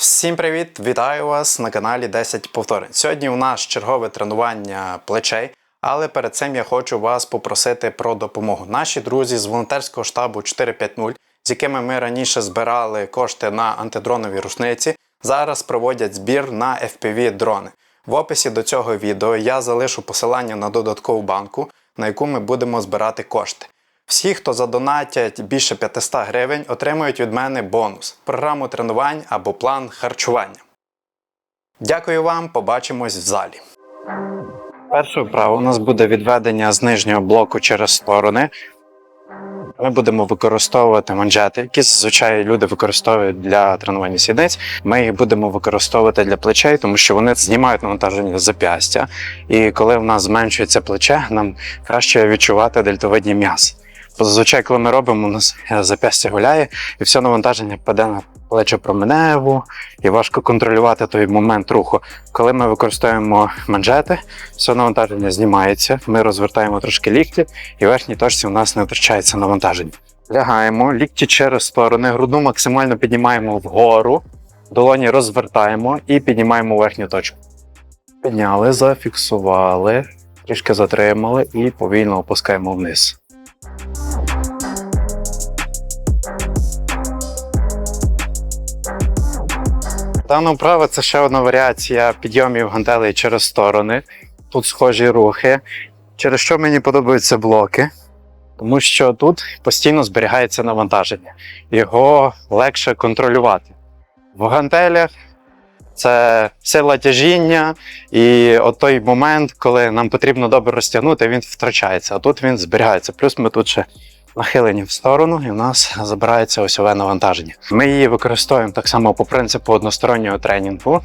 Всім привіт! Вітаю вас на каналі 10 повторень. Сьогодні у нас чергове тренування плечей, але перед цим я хочу вас попросити про допомогу. Наші друзі з волонтерського штабу 450, з якими ми раніше збирали кошти на антидронові рушниці, зараз проводять збір на FPV дрони. В описі до цього відео я залишу посилання на додаткову банку, на яку ми будемо збирати кошти. Всі, хто задонатять більше 500 гривень, отримують від мене бонус, програму тренувань або план харчування. Дякую вам, побачимось в залі. Перша вправа у нас буде відведення з нижнього блоку через сторони. Ми будемо використовувати манжети, які зазвичай люди використовують для тренування сідниць. Ми їх будемо використовувати для плечей, тому що вони знімають навантаження зап'ястя. І коли в нас зменшується плече, нам краще відчувати дельтовидні м'язи. Зазвичай, коли ми робимо, у нас е, зап'ястя гуляє, і все навантаження паде на плече променеву, і важко контролювати той момент руху. Коли ми використовуємо манжети, все навантаження знімається, ми розвертаємо трошки лікті, і верхній точці у нас не втрачається навантаження. Лягаємо, лікті через сторони, грудну максимально піднімаємо вгору, долоні розвертаємо і піднімаємо верхню точку. Підняли, зафіксували, трішки затримали і повільно опускаємо вниз. Дана вправа це ще одна варіація підйомів гантелей через сторони. Тут схожі рухи. Через що мені подобаються блоки? Тому що тут постійно зберігається навантаження. Його легше контролювати. В гантелях це сила тяжіння, і от той момент, коли нам потрібно добре розтягнути, він втрачається, а тут він зберігається. Плюс ми тут ще нахилені в сторону, і в нас забирається осьове навантаження. Ми її використовуємо так само по принципу одностороннього тренінгу.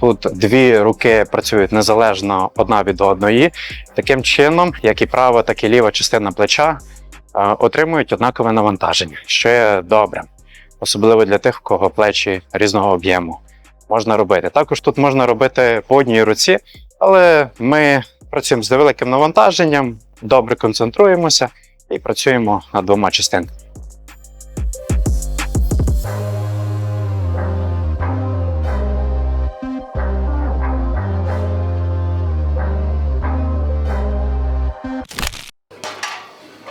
Тут дві руки працюють незалежно одна від одної. Таким чином, як і права, так і ліва частина плеча е, отримують однакове навантаження, що є добре, особливо для тих, у кого плечі різного об'єму. Можна робити. Також тут можна робити по одній руці, але ми працюємо з невеликим навантаженням, добре концентруємося і працюємо над двома частинками.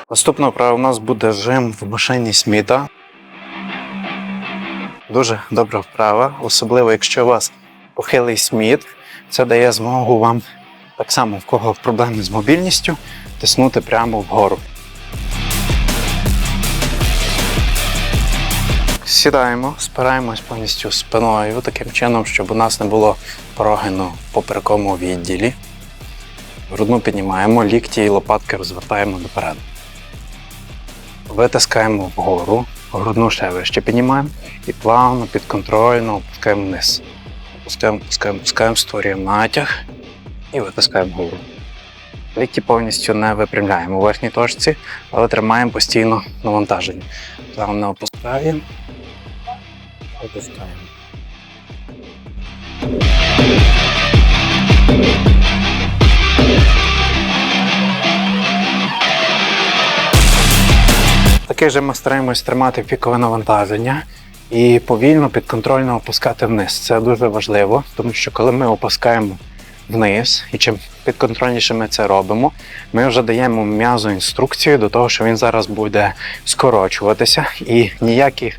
Наступна вправа у нас буде жим в машині Сміта. Дуже добра вправа, особливо якщо у вас похилий сміт. Це дає змогу вам так само, в кого проблеми з мобільністю, тиснути прямо вгору. Сідаємо, спираємось повністю спиною, таким чином, щоб у нас не було прогину в поперековому відділі. Грудну піднімаємо, лікті і лопатки розвертаємо доперед. Витискаємо вгору, грудну ще вище піднімаємо і плавно, підконтрольно опускаємо вниз. Опускаємо, опускаємо, опускаємо, створюємо натяг і витискаємо вгору. Лікті повністю не випрямляємо у верхній точці, але тримаємо постійно навантаження. Плавно опускаємо. Опускаємо. Такий же ми стараємось тримати пікове навантаження і повільно підконтрольно опускати вниз. Це дуже важливо, тому що коли ми опускаємо вниз, і чим підконтрольніше ми це робимо, ми вже даємо м'язу інструкцію до того, що він зараз буде скорочуватися, і ніякі,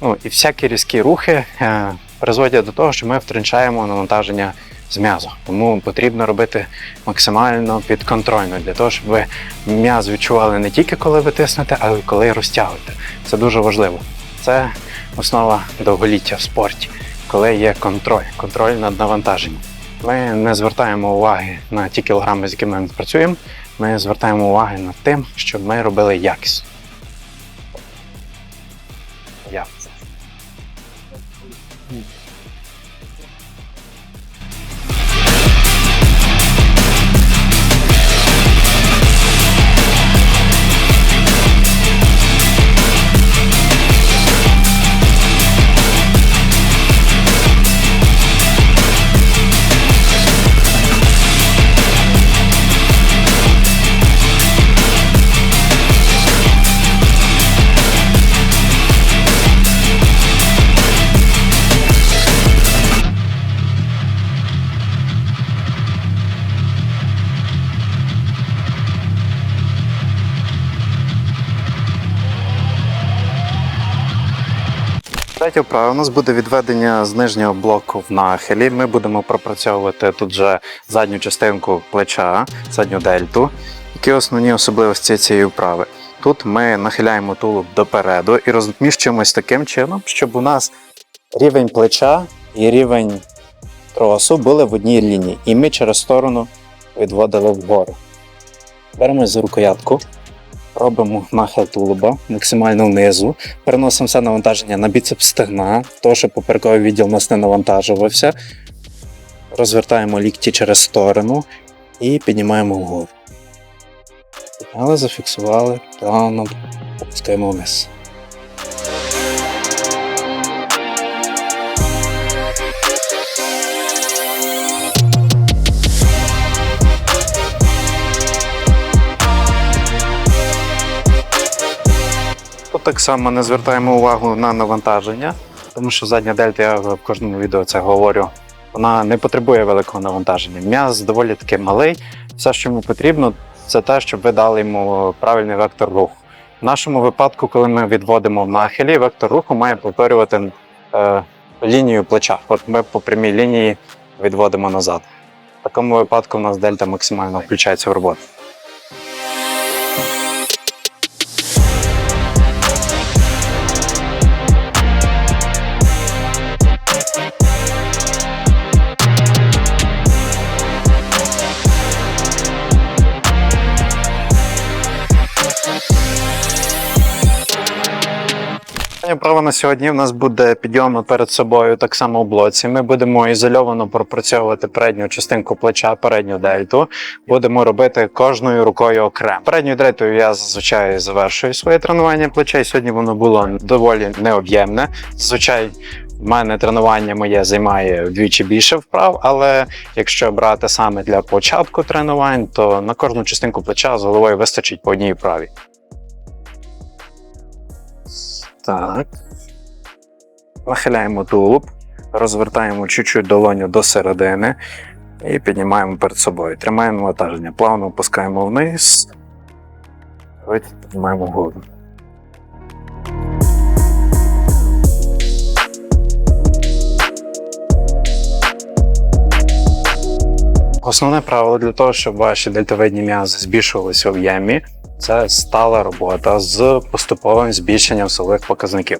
ну і всякі різкі рухи е, призводять до того, що ми втрачаємо навантаження з м'язу. Тому потрібно робити максимально підконтрольно для того, щоб ви м'яз відчували не тільки коли ви тиснете, але й коли розтягуєте. Це дуже важливо. Це основа довголіття в спорті, коли є контроль, контроль над навантаженням. Ми не звертаємо уваги на ті кілограми, з якими ми працюємо. Ми звертаємо уваги над тим, щоб ми робили якісно. Я. Третя вправа у нас буде відведення з нижнього блоку в нахилі. Ми будемо пропрацьовувати тут же задню частинку плеча, задню дельту. Які основні особливості цієї вправи? Тут ми нахиляємо тулуб допереду і розміщуємось таким чином, щоб у нас рівень плеча і рівень тросу були в одній лінії, і ми через сторону відводили вгору. Беремо за рукоятку, робимо нахил тулуба максимально внизу, переносимо все навантаження на біцепс стегна, то щоб поперековий відділ у нас не навантажувався. Розвертаємо лікті через сторону і піднімаємо вгору. Підняли, зафіксували, плавно опускаємо вниз. Так само не звертаємо увагу на навантаження, тому що задня дельта, я в кожному відео це говорю, вона не потребує великого навантаження. М'яз доволі таки малий. Все, що йому потрібно, це те, щоб ви дали йому правильний вектор руху. В нашому випадку, коли ми відводимо в нахилі, вектор руху має повторювати е, лінію плеча. От ми по прямій лінії відводимо назад. В такому випадку у нас дельта максимально включається в роботу. Остання на сьогодні у нас буде підйом перед собою так само в блоці. Ми будемо ізольовано пропрацьовувати передню частинку плеча, передню дельту. Будемо робити кожною рукою окремо. Передньою дельтою я зазвичай завершую своє тренування плечей. Сьогодні воно було доволі необ'ємне. Зазвичай в мене тренування моє займає вдвічі більше вправ, але якщо брати саме для початку тренувань, то на кожну частинку плеча з головою вистачить по одній вправі. Так. Нахиляємо тулуб, розвертаємо чуть-чуть долоню до середини і піднімаємо перед собою. Тримаємо навантаження. Плавно опускаємо вниз. Піднімаємо вгору. Основне правило для того, щоб ваші дельтовидні м'язи збільшувалися в ємі, це стала робота з поступовим збільшенням силових показників.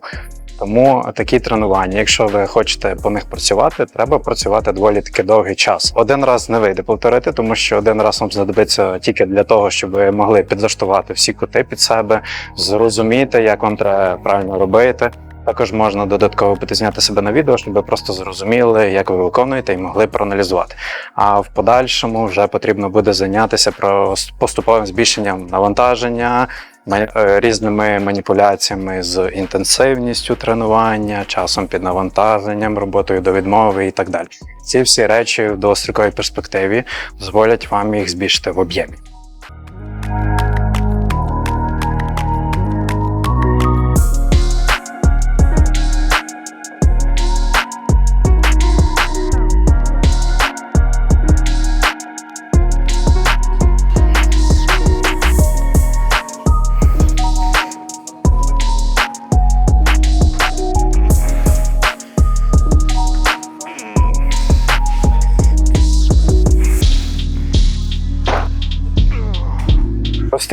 Тому такі тренування, якщо ви хочете по них працювати, треба працювати доволі таки довгий час. Один раз не вийде повторити, тому що один раз вам знадобиться тільки для того, щоб ви могли підлаштувати всі кути під себе, зрозуміти, як вам треба правильно робити. Також можна додатково зняти себе на відео, щоб ви просто зрозуміли, як ви виконуєте, і могли проаналізувати. А в подальшому вже потрібно буде зайнятися про поступовим збільшенням навантаження, е, різними маніпуляціями з інтенсивністю тренування, часом під навантаженням, роботою до відмови і так далі. Ці всі речі в довгостроковій перспективі дозволять вам їх збільшити в об'ємі.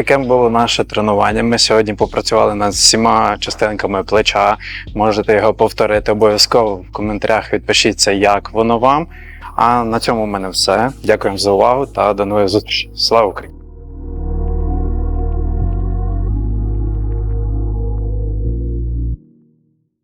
Таким було наше тренування. Ми сьогодні попрацювали над всіма частинками плеча. Можете його повторити обов'язково в коментарях. Відпишіться, як воно вам. А на цьому в мене все. Дякую за увагу та до нових зустрічей. Слава Україні!